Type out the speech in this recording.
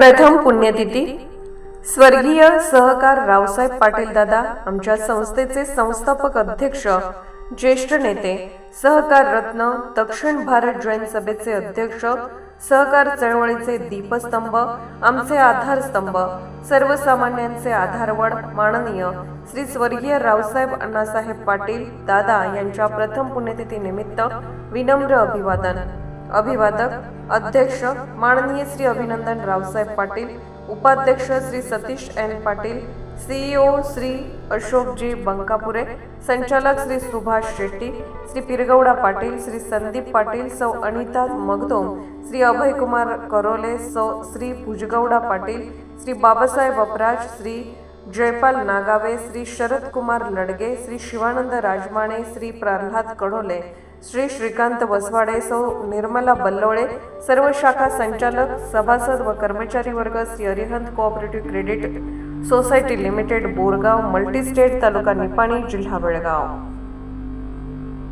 प्रथम पुण्यतिथी स्वर्गीय सहकार रावसाहेब पाटील दादा आमच्या संस्थेचे संस्थापक अध्यक्ष ज्येष्ठ नेते सहकार रत्न दक्षिण भारत जैन सभेचे अध्यक्ष सहकार चळवळीचे दीपस्तंभ आमचे आधारस्तंभ सर्वसामान्यांचे आधारवड माननीय श्री स्वर्गीय रावसाहेब अण्णासाहेब पाटील दादा यांच्या प्रथम पुण्यतिथी निमित्त विनम्र अभिवादन. अभिवादक अध्यक्ष माननीय श्री अभिनंदन रावसाहेब पाटील उपाध्यक्ष श्री सतीश एन पाटील सीईओ श्री अशोकजी बंकापुरे संचालक श्री सुभाष शेट्टी श्री पिरगौडा पाटील श्री संदीप पाटील सौ अनिता मगदोम श्री अभयकुमार करोले सौ श्री भुजगौडा पाटील श्री बाबासाहेब अपराज श्री जयपाल नागावे श्री शरद कुमार लडगे श्री शिवानंद राजमाणे श्री प्रल्हाद कढोले श्री श्रीकांत वसवाडे सौ निर्मला बल्लोळे सर्व शाखा संचालक सभासद व कर्मचारी वर्ग Shri Arihant cooperative credit society limited Borgaon multistate तालुका निपाणी जिल्हा बेळगाव.